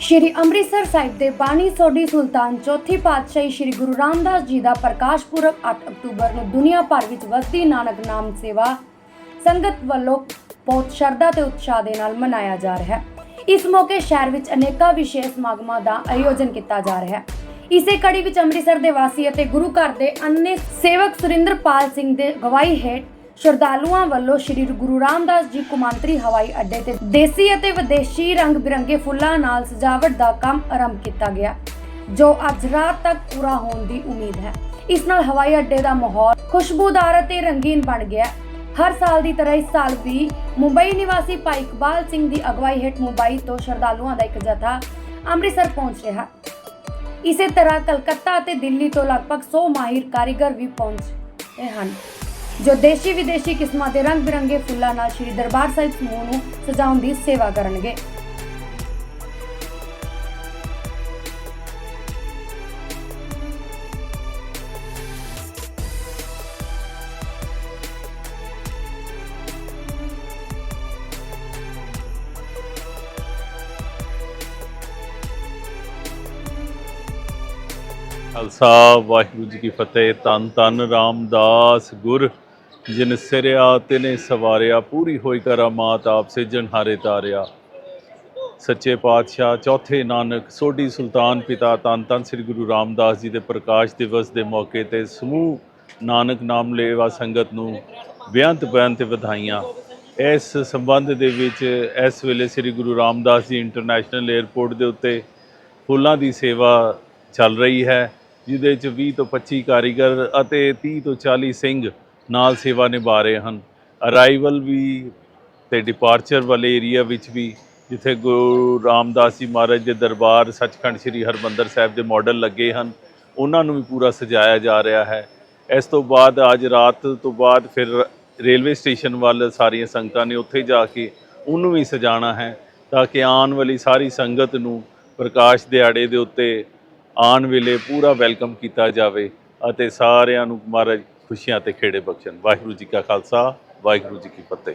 ਸ਼੍ਰੀ ਅੰਮ੍ਰਿਤਸਰ ਸਾਹਿਬ ਦੇ ਬਾਣੀ ਸੋਢੀ ਸੁਲਤਾਨ ਚੌਥੀ ਪਾਤਸ਼ਾਹੀ ਸ਼੍ਰੀ ਗੁਰੂ ਰਾਮਦਾਸ ਜੀ ਦਾ ਪ੍ਰਕਾਸ਼ ਪੁਰਬ 8 ਅਕਤੂਬਰ ਨੂੰ ਦੁਨੀਆ ਭਰ ਵਿੱਚ ਵਸਦੀ ਨਾਨਕ ਨਾਮ ਸੇਵਾ ਸੰਗਤ ਵੱਲੋਂ ਬਹੁਤ ਸ਼ਰਧਾ ਤੇ ਉਤਸ਼ਾਹ ਦੇ ਨਾਲ ਮਨਾਇਆ ਜਾ ਰਿਹਾ ਹੈ। ਇਸ ਮੌਕੇ ਸ਼ਹਿਰ ਵਿੱਚ ਅਨੇਕਾਂ ਵਿਸ਼ੇਸ਼ ਸਮਾਗਮਾਂ ਦਾ ਆਯੋਜਨ ਕੀਤਾ ਜਾ ਰਿਹਾ ਹੈ। ਇਸੇ ਕੜੀ ਵਿੱਚ ਅੰਮ੍ਰਿਤਸਰ ਦੇ ਵਾਸੀ ਅਤੇ ਗੁਰੂ ਘਰ ਦੇ ਅੰਨੇ ਸੇਵਕ ਸੁਰਿੰਦਰਪਾਲ ਸਿੰਘ ਦੇ ਗਵਾਹੀ ਹੇਠ ਸ਼ਰਧਾਲੂਆਂ ਵੱਲੋਂ ਸ਼੍ਰੀ ਗੁਰੂ ਰਾਮਦਾਸ ਜੀ ਕੁਮਾਂਤਰੀ ਹਵਾਈ ਅੱਡੇ ਤੇ ਦੇਸੀ ਅਤੇ ਵਿਦੇਸ਼ੀ ਰੰਗ ਬਿਰੰਗੇ ਫੁੱਲਾਂ ਨਾਲ ਸਜਾਵਟ ਦਾ ਕੰਮ ਆਰੰਭ ਕੀਤਾ ਗਿਆ, ਜੋ ਅੱਜ ਰਾਤ ਤੱਕ ਪੂਰਾ ਹੋਣ ਦੀ ਉਮੀਦ ਹੈ। ਇਸ ਨਾਲ ਹਵਾਈ ਅੱਡੇ ਦਾ ਮਾਹੌਲ ਖੁਸ਼ਬੂਦਾਰ ਅਤੇ ਰੰਗੀਨ ਬਣ ਗਿਆ। ਹਰ ਸਾਲ ਦੀ ਤਰ੍ਹਾਂ ਇਸ ਸਾਲ ਵੀ ਮੁੰਬਈ ਨਿਵਾਸੀ ਭਾਈ ਇਕਬਾਲ ਸਿੰਘ ਦੀ ਅਗਵਾਈ ਹੇਠ ਮੁੰਬਈ ਤੋਂ ਸ਼ਰਧਾਲੂਆਂ ਦਾ ਇੱਕ ਜਥਾ ਅੰਮ੍ਰਿਤਸਰ ਪਹੁੰਚ ਰਿਹਾ। ਇਸੇ ਤਰ੍ਹਾਂ ਕਲਕੱਤਾ ਅਤੇ ਦਿੱਲੀ ਤੋਂ ਲਗਭਗ 100 ਮਾਹਿਰ ਕਾਰੀਗਰ ਵੀ ਪਹੁੰਚੇ ਹਨ। ਜੋ ਦੇਸ਼ੀ ਵਿਦੇਸ਼ੀ ਕਿਸਮਾਂ ਦੇ ਰੰਗ ਬਿਰੰਗੇ ਫੁੱਲਾਂ ਨਾਲ ਸ਼੍ਰੀ ਦਰਬਾਰ ਸਾਹਿਬ ਸਮੂਹ ਨੂੰ ਸਜਾਉਣ ਦੀ ਸੇਵਾ ਕਰਨਗੇ। ਖਾਲਸਾ, ਵਾਹਿਗੁਰੂ ਜੀ ਕੀ ਫਤਿਹ। ਤਨ ਤਨ ਰਾਮਦਾਸ ਗੁਰ ਜਿਨ ਸਿਰਿਆ, ਤਿਨੇ ਸਵਾਰਿਆ, ਪੂਰੀ ਹੋਈ ਕਰਾਮਾਤ ਆਪ ਸਿਜਣ ਹਾਰੇ ਤਾਰਿਆ। ਸੱਚੇ ਪਾਤਸ਼ਾਹ, ਚੌਥੇ ਨਾਨਕ, ਸੋਢੀ ਸੁਲਤਾਨ ਪਿਤਾ ਤਨ ਤਨ ਸ੍ਰੀ ਗੁਰੂ ਰਾਮਦਾਸ ਜੀ ਦੇ ਪ੍ਰਕਾਸ਼ ਦਿਵਸ ਦੇ ਮੌਕੇ ਤੇ ਸਮੂਹ ਨਾਨਕ ਨਾਮ ਲੇਵਾ ਸੰਗਤ ਨੂੰ ਬੇਅੰਤ ਬੇਅੰਤ ਵਧਾਈਆਂ। ਇਸ ਸੰਬੰਧ ਦੇ ਵਿੱਚ ਇਸ ਵੇਲੇ ਸ੍ਰੀ ਗੁਰੂ ਰਾਮਦਾਸ ਜੀ ਇੰਟਰਨੈਸ਼ਨਲ 에ਅਰਪੋਰਟ ਦੇ ਉੱਤੇ ਫੁੱਲਾਂ ਦੀ ਸੇਵਾ ਚੱਲ ਰਹੀ ਹੈ, ਜਿਹਦੇ ਵਿੱਚ 20 ਤੋਂ 25 ਕਾਰੀਗਰ ਅਤੇ 30 ਤੋਂ 40 ਸਿੰਘ ਨਾਲ ਸੇਵਾ ਨਿਭਾ ਰਹੇ ਹਨ। ਅਰਾਈਵਲ ਵੀ ਤੇ ਡਿਪਾਰਚਰ ਵਾਲੇ ਏਰੀਆ ਵਿੱਚ ਵੀ ਜਿੱਥੇ ਗੁਰੂ ਰਾਮਦਾਸ ਜੀ ਮਹਾਰਾਜ ਦੇ ਦਰਬਾਰ, ਸੱਚਖੰਡ ਸ੍ਰੀ ਹਰਮੰਦਰ ਸਾਹਿਬ ਦੇ ਮਾਡਲ ਲੱਗੇ ਹਨ, ਉਹਨਾਂ ਨੂੰ ਵੀ ਪੂਰਾ ਸਜਾਇਆ ਜਾ ਰਿਹਾ ਹੈ। ਇਸ ਤੋਂ ਬਾਅਦ ਅੱਜ ਰਾਤ ਤੋਂ ਬਾਅਦ ਫਿਰ ਰੇਲਵੇ ਸਟੇਸ਼ਨ ਵੱਲ ਸਾਰੀਆਂ ਸੰਗਤਾਂ ਨੇ ਉੱਥੇ ਜਾ ਕੇ ਉਹਨੂੰ ਵੀ ਸਜਾਣਾ ਹੈ ਤਾਂ ਕਿ ਆਉਣ ਵਾਲੀ ਸਾਰੀ ਸੰਗਤ ਨੂੰ ਪ੍ਰਕਾਸ਼ ਦਿਹਾੜੇ ਦੇ ਉੱਤੇ ਆਉਣ ਵੇਲੇ ਪੂਰਾ ਵੈਲਕਮ ਕੀਤਾ ਜਾਵੇ ਅਤੇ ਸਾਰਿਆਂ ਨੂੰ ਮਹਾਰਾਜ ਖੁਸ਼ੀਆਂ ਤੇ ਖੇੜੇ ਬਖਸ਼ਣ। ਵਾਹਿਗੁਰੂ ਜੀ ਕਾ ਖਾਲਸਾ ਵਾਹਿਗੁਰੂ ਜੀ ਕੀ ਫਤਿਹ।